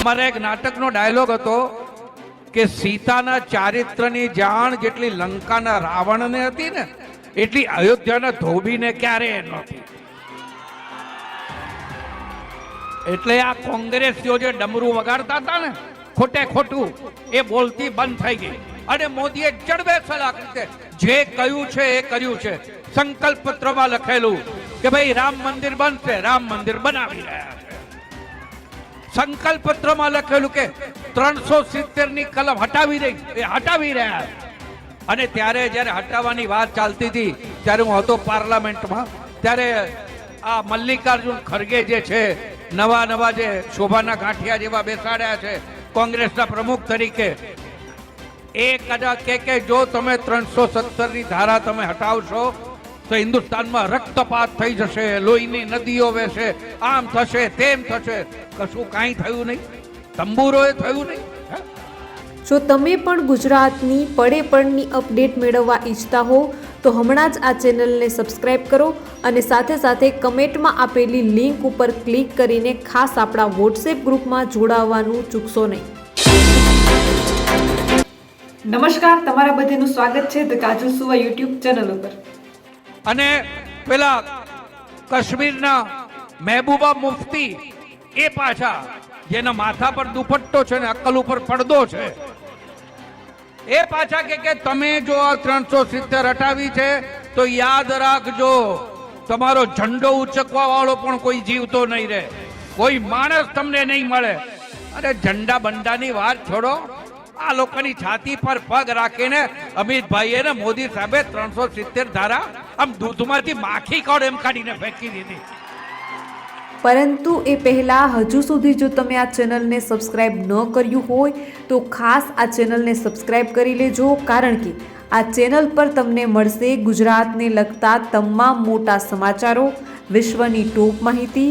અમારા એક નાટકનો ડાયલોગ હતો કે સીતાના ચારિત્રની જાણ જેટલી લંકાના રાવણને હતી ને, એટલી અયોધ્યાના ધોબીને ક્યારે નહોતી. એટલે આ કોંગ્રેસીઓ જે ડમરું વગાડતા હતા ને, ખોટે ખોટું, એ બોલતી બંધ થઈ ગઈ. અને મોદીએ જડબે સલાહ રીતે જે કહ્યું છે એ કર્યું છે. સંકલ્પ પત્રમાં લખેલું કે ભાઈ રામ મંદિર બનશે, રામ મંદિર બનાવી રહ્યા. સંકલ્પ પત્રમાં લખેલું કે ત્રણસો સિત્તેરની કલમ હટાવી રહી. એ હટાવી રહ્યા. અને ત્યારે જ્યારે હટાવવાની વાત ચાલતી હતી, ત્યારે હું હતો પાર્લામેન્ટમાં, ત્યારે આ મલ્લિકાર્જુન ખરગે જે છે, નવા નવા જે શોભાના ગાંઠિયા જેવા બેસાડ્યા છે, કોંગ્રેસના પ્રમુખ તરીકે, એ કદાચ કે કે જો તમે ત્રણસો સત્તરની ધારા તમે હટાવશો તો હિન્દુસ્તાનમાં રક્તપાત થઈ જશે લોહીની નદીઓ વહેશે આમ થશે તેમ થશે. કશું કાંઈ થયું નહીં. તંબુરોએ થયું નહીં જો તમે પણ ગુજરાતની પડે પડની અપડેટ મેળવવા ઈચ્છતા હો તો હમણાં જ આ ચેનલને સબસ્ક્રાઇબ કરો અને સાથે સાથે કમેન્ટમાં આપેલી લિંક ઉપર ક્લિક કરીને ખાસ આપણા વોટ્સએપ ગ્રુપમાં જોડાવવાનું ચૂકશો નહીં. નમસ્કાર તમારા બધાનું સ્વાગત છે ધ કાજલ સુવા યુટ્યુબ ચેનલ ઉપર. અને પેલા કાશ્મીરના મહેબૂબા મુફતી એ પાછા જેના માથા પર દુપટ્ટો છે ને અક્કલ ઉપર પડદો છે, એ પાછા કે કે તમે જો આ ત્રણસો સિત્તેર હટાવી છે, તો યાદ રાખજો, તમારો ઝંડો ઉચકવા વાળો પણ કોઈ જીવતો નહીં રહે. કોઈ માણસ તમને નહીં મળે. અરે ઝંડા બંડાની વાત છોડો. આ લોકોની છાતી પર પગ રાખીને અમિતભાઈએ ને મોદી સાહેબે ત્રણસો સિત્તેર ધારા આમ દૂધમાંથી માખી કોડ એમ કાઢીને ફેંકી દીધી? પરંતુ એ પહેલાં હજુ સુધી જો તમે આ ચેનલને સબસ્ક્રાઇબ ન કર્યું હોય, તો ખાસ આ ચેનલને સબસ્ક્રાઇબ કરી લેજો, કારણ કે આ ચેનલ પર તમને મળશે ગુજરાતને લગતા તમામ મોટા સમાચારો, વિશ્વની ટોપ માહિતી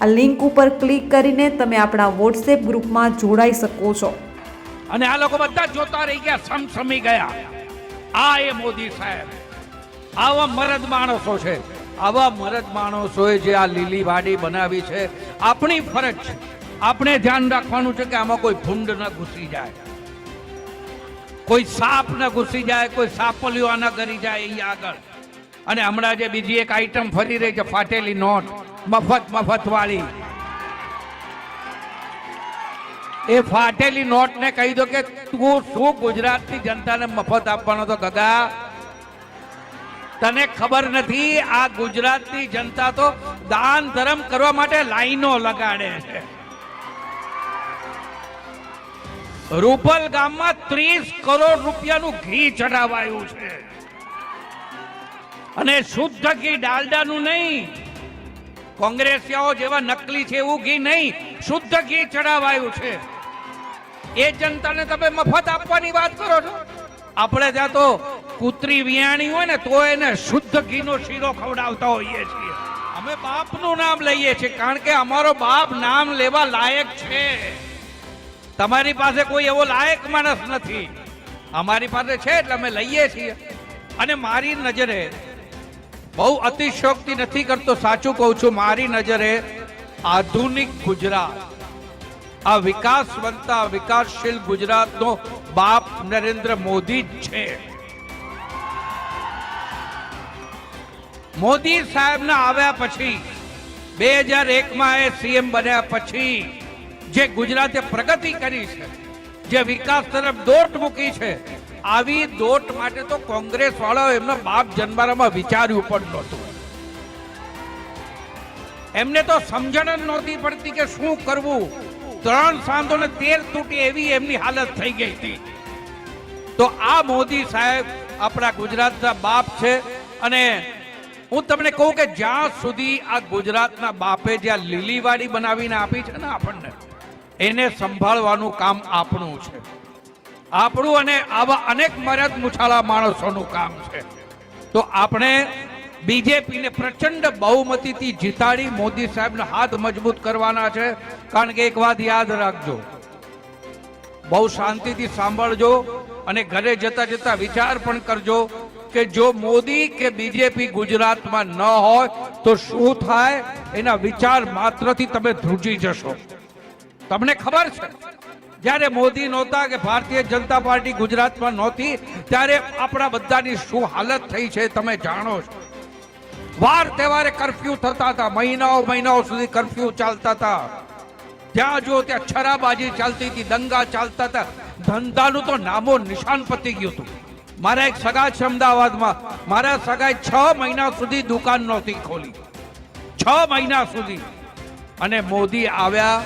આ લિંક ઉપર ક્લિક કરીને તમે આપણા વોટ્સએપ ગ્રુપમાં જોડાઈ શકો છો. અને આ લોકો બધા જોતા રહી ગયા, સમસમી ગયા. આ એ મોદી સાહેબ. આવા મરદ માણસો છે. આવા મરદ માણસોએ જે આ લીલી વાડી બનાવી છે, આપણી ફરજ છે. આપણે ધ્યાન રાખવાનું છે કે આમાં કોઈ ભૂંડ ન ઘૂસી જાય. કોઈ સાપ ન ઘૂસી જાય, કોઈ સાપલિયો ન કરી જાય એ આગળ. અને હમણાં જે બીજી એક આઈટમ ફરી રહી છે, ફાટેલી નોટ. મફત મફત વાળી એ ફાટેલી નોટ ને કહી દો કે તું શું ગુજરાતની જનતાને મફત આપવાનો તો ગગા તને ખબર નથી, આ ગુજરાતની જનતા તો દાન ધર્મ કરવા માટે લાઈનો લગાડે છે. રૂપલ ગામમાં ત્રીસ કરોડ રૂપિયાનું ઘી ચઢાવાયું છે. અને શુદ્ધ ઘી ડાલડાનું નહીં. કોંગ્રેસિયાઓ જેવા નકલી છે એવું ઘી નહીં, શુદ્ધ ઘી ચડાવાયું છે. એ જનતાને તમે મફત આપવાની વાત કરો છો? આપણે ત્યાં તો કૂતરી વિયાણી હોય ને, તો એને શુદ્ધ ઘીનો શીરો ખવડાવતા હોઈએ છીએ. અમે બાપનું નામ લઈએ છીએ, કારણ કે અમારો બાપ નામ લેવા લાયક છે. તમારી પાસે કોઈ એવો લાયક માણસ નથી. અમારી પાસે છે એટલે અમે લઈએ છીએ. અને મારી નજરે બહુ અતિશયોક્તિ નથી કરતો, સાચું કહું છું, મારી નજરે આધુનિક ગુજરાત, આ વિકાસવંતા વિકાસશીલ ગુજરાતનો બાપ નરેન્દ્ર મોદી જ છે. મોદી સાહેબના આવ્યા પછી, બે હજાર એકમાં એ સીએમ બન્યા પછી, જે ગુજરાતે પ્રગતિ કરી છે, જે વિકાસ તરફ દોટ મૂકી છે આવી દોટ માટે તો કોંગ્રેસ વાળાઓ એમના બાપ જન્મારામાં વિચાર્યું પણ નહોતું. એમને તો સમજણ જ નહોતી પડતી કે શું કરવું. ત્રણ સાંધો ને તેર તૂટી એવી એમની હાલત થઈ ગઈ હતી. તો આ મોદી સાહેબ આપણા ગુજરાતના બાપ છે અને હું તમને કહું કે જ્યાં સુધી આ ગુજરાતના બાપે જ્યાં લીલીવાડી બનાવીને આપી છે ને આપણને, એને સંભાળવાનું કામ આપણું છે. આપણું અને આવા અનેક મર્યાદ મુછાળા માણસોનું કામ છે. તો આપણે બીજેપીને પ્રચંડ બહુમતીથી જીતાડી મોદી સાહેબનો હાથ મજબૂત કરવાના છે. કારણ કે એક વાત યાદ રાખજો. બહુ શાંતિથી સાંભળજો અને ઘરે જતા જતા વિચાર પણ કરજો કે જો મોદી કે બીજેપી ગુજરાતમાં ન હોય, તો શું થાય? એના વિચાર માત્રથી તમે ધ્રુજી જશો. તમને ખબર છે? જ્યારે મોદી નહોતા કે ભારતીય જનતા પાર્ટી ગુજરાતમાં નહોતી, ત્યારે આપણા બધાની શું હાલત થઈ છે તમે જાણો છો. વાર તહેવારે કરફ્યુ થતા હતા, મહિનાઓ મહિનાઓ સુધી કરફ્યુ ચાલતા હતા. જ્યાં જો ત્યાં છરાબાજી ચાલતી હતી, દંગા ચાલતા હતા. ધંધાનું તો નામો નિશાન પતી ગયું હતું. મારા એક સગા છે અમદાવાદમાં. મારા સગાએ છ મહિના સુધી દુકાન નહોતી ખોલી. છ મહિના સુધી. અને મોદી આવ્યા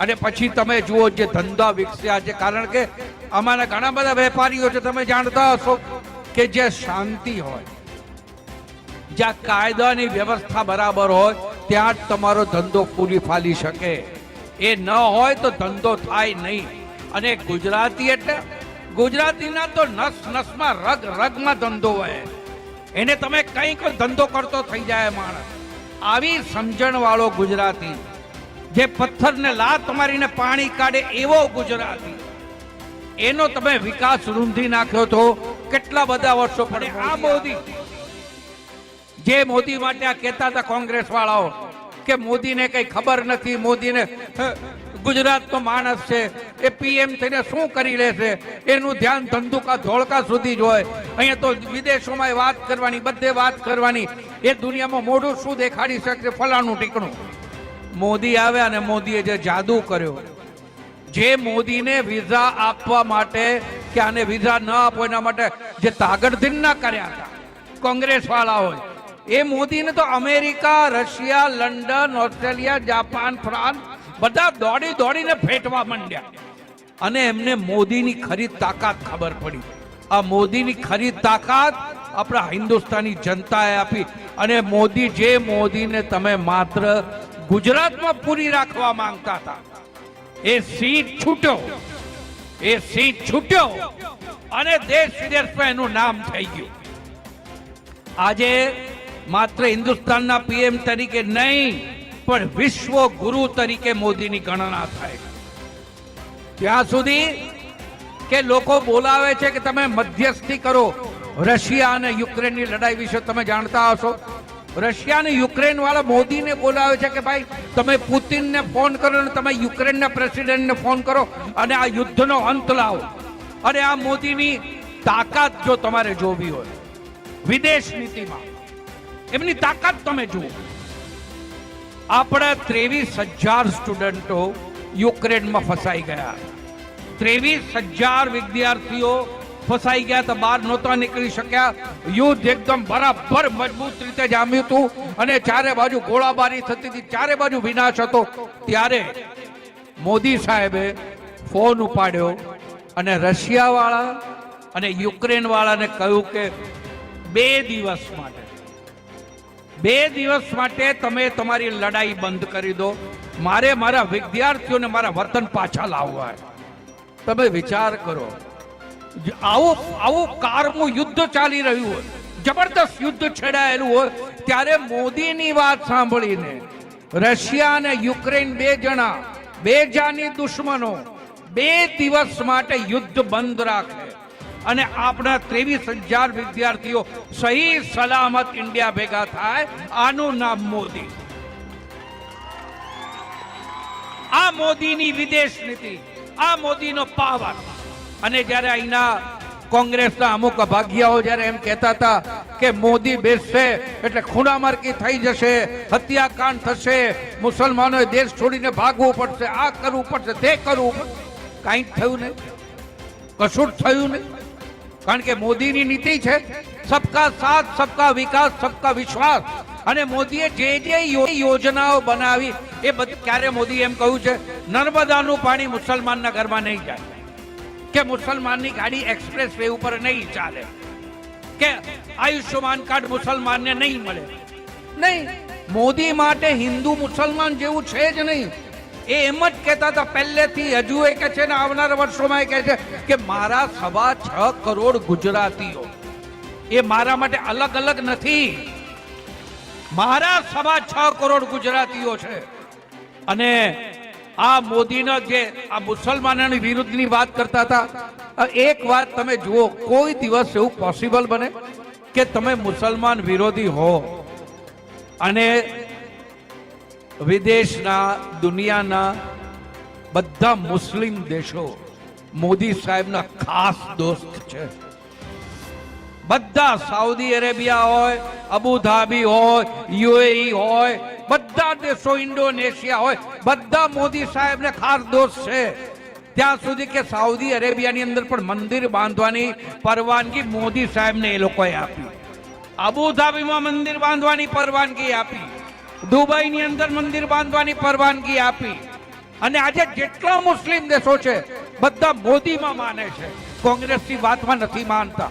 અને પછી તમે જુઓ જે ધંધા વિકસ્યા છે, કારણ કે અમારા ઘણા બધા વેપારીઓ છે, તમે જાણતા હશો કે જે શાંતિ હોય જ્યાં કાયદાની વ્યવસ્થા બરાબર હોય, ત્યાં જ તમારો ધંધો પૂરી ફાલી શકે. એ ન હોય તો ધંધો થાય નહીં. અને ગુજરાતી એટલે, ગુજરાતીના તો નસ નસમાં રગ રગમાં ધંધો હોય. એને તમે કંઈક ધંધો કરતો થઈ જાય માણસ. આવી સમજણવાળો ગુજરાતી. જે પથ્થરને લાત મારીને પાણી કાઢે એવો ગુજરાતી. એનો તમે વિકાસ રૂંધી નાખ્યો તો કેટલા બધા વર્ષો પડે. આ મોદી. જે મોદી માટે આ કહેતા હતા કોંગ્રેસ વાળાઓ કે મોદીને કઈ ખબર નથી મોદીને ગુજરાતનો માણસ છે. એ પીએમ થઈને શું કરી લેશે? એનું ધ્યાન ધંધુકા ધોળકા સુધી જ હોય. અહીંયા તો વિદેશોમાં વાત કરવાની બધે વાત કરવાની. એ દુનિયામાં મોઢું શું દેખાડી શકશે? ફલાણું ટીકણું. મોદી આવ્યા અને મોદીએ જે જાદુ કર્યો, જે મોદીને વિઝા આપવા માટે કે આને વિઝા ન આપો એના માટે જે તાગડધીન કર્યા હતા, કોંગ્રેસ વાળાઓએ એ મોદીને તો America, Russia, London, Australia, Japan, France બધા દોડી દોડીને ફેટવા માંડ્યા. અને એમને મોદીની ખરી તાકાત ખબર પડી. આ મોદીની ખરી તાકાત આપણા હિન્દુસ્તાની જનતાએ આપી. અને મોદી જે મોદીને તમે માત્ર ગુજરાતમાં પૂરી રાખવા માંગતા હતા. એ સીટ છૂટ્યો. એ સીટ છૂટ્યો. અને દેશ વિદેશમાં એનું નામ થઈ ગયું. આજે માત્ર હિન્દુસ્તાનના પીએમ તરીકે નહીં, પણ વિશ્વ ગુરુ તરીકે મોદીની ગણના થાય. ત્યાં સુધી કે લોકો બોલાવે છે કે તમે મધ્યસ્થી કરો. રશિયા અને યુક્રેનની લડાઈ વિશે તમે જાણતા હશો. રશિયા અને યુક્રેન વાળા મોદીને બોલાવે છે કે ભાઈ, તમે પુતિનને ફોન કરો અને તમે યુક્રેનના પ્રેસિડેન્ટને ફોન કરો અને આ યુદ્ધનો અંત લાવો. અને આ મોદીની તાકાત જો તમારે જોવી હોય, વિદેશ નીતિમાં, એમની તાકાત તમે જુઓ. આપણા ત્રેવીસ હજાર સ્ટુડન્ટો યુક્રેનમાં ફસાઈ ગયા. ત્રેવીસ હજાર વિદ્યાર્થીઓ ફસાઈ ગયા તો બહાર નહોતા નીકળી શક્યા. યુદ્ધ એકદમ બરાબર મજબૂત રીતે જામ્યું હતું. અને ચારે બાજુ ગોળાબારી થતી હતી. ચારે બાજુ વિનાશ હતો. ત્યારે મોદી સાહેબે ફોન ઉપાડ્યો અને રશિયા વાળા અને યુક્રેન વાળાને કહ્યું કે બે દિવસ માટે, બે દિવસ માટે તમે તમારી લડાઈ બંધ કરી દો. મારે મારા વિદ્યાર્થીઓને મારા વતન પાછા લાવવા તમે વિચાર કરો. આવું, આવો કારમું યુદ્ધ ચાલી રહ્યું હોય, જબરદસ્ત યુદ્ધ છેડાયેલું હોય, ત્યારે મોદીની વાત સાંભળીને રશિયા અને યુક્રેન બે જણા, બે જાની દુશ્મનો, બે દિવસ માટે યુદ્ધ બંધ રાખે. અને આપણા ત્રેવીસ હજાર વિદ્યાર્થીઓ સહી સલામત ઇન્ડિયા ભેગા થાય, આનું નામ મોદી. આ મોદીની વિદેશ નીતિ, આ મોદીનો પાવર. અને જ્યારે અહીંના કોંગ્રેસના અમુક અભાગ્યાઓ જ્યારે એમ કહેતા હતા કે મોદી બેસશે એટલે ખૂણામાર્કી થઈ જશે, હત્યાકાંડ થશે, મુસલમાનોએ દેશ છોડીને ભાગવું પડશે, આ કરવું પડશે, તે કરવું પડશે. કાંઈ થયું નહીં. કશું થયું નહીં. કારણ કે મોદીની નીતિ છે, સબકા સાથ, સબકા વિકાસ, સબકા વિશ્વાસ. અને મોદીએ જે જે યોજનાઓ બનાવી, એ બધી, ક્યારે મોદી એમ કહ્યું છે, નર્મદાનું પાણી મુસલમાનના ઘરમાં નહીં જાય. કે મુસલમાનની ગાડી એક્સપ્રેસ વે ઉપર નહીં ચાલે કે આયુષ્યમાન કાર્ડ મુસલમાનને નહીં મળે. નહીં. મોદી માટે હિન્દુ મુસલમાન જેવું છે જ નહીં. એ એમ જ કહેતા હતા પહેલેથી હજુ એ કહે છે ને આવનારા વર્ષોમાં એ કહે છે કે મારા સવા છ કરોડ ગુજરાતીઓ એ મારા માટે અલગ અલગ નથી. મારા સવા છ કરોડ ગુજરાતીઓ છે. અને આ મોદીનો જે આ મુસલમાનોની વિરુદ્ધની વાત કરતા હતા એક વાત તમે જુઓ, કોઈ દિવસ એવું પોસિબલ બને કે તમે મુસલમાન વિરોધી હો અને વિદેશના, દુનિયાના બધા મુસ્લિમ દેશો મોદી સાહેબના ખાસ દોસ્ત છે. બધા સાઉદી અરેબિયા હોય, અબુધાબી હોય, યુએઈ હોય, બધા દેશો ઇન્ડોનેશિયા હોય, બધા મોદી સાહેબને ખાસ દોષ છે. ત્યાં સુધી કે સાઉદી અરેબિયાની અંદર પણ મંદિર બાંધવાની પરવાનગી મોદી સાહેબને એ લોકોએ આપી. અબુધાબીમાં મંદિર બાંધવાની પરવાનગી આપી. દુબઈની અંદર મંદિર બાંધવાની પરવાનગી આપી. અને આજે જેટલા મુસ્લિમ દેશો છે, બધા મોદીમાં માને છે. કોંગ્રેસની વાતમાં નથી માનતા.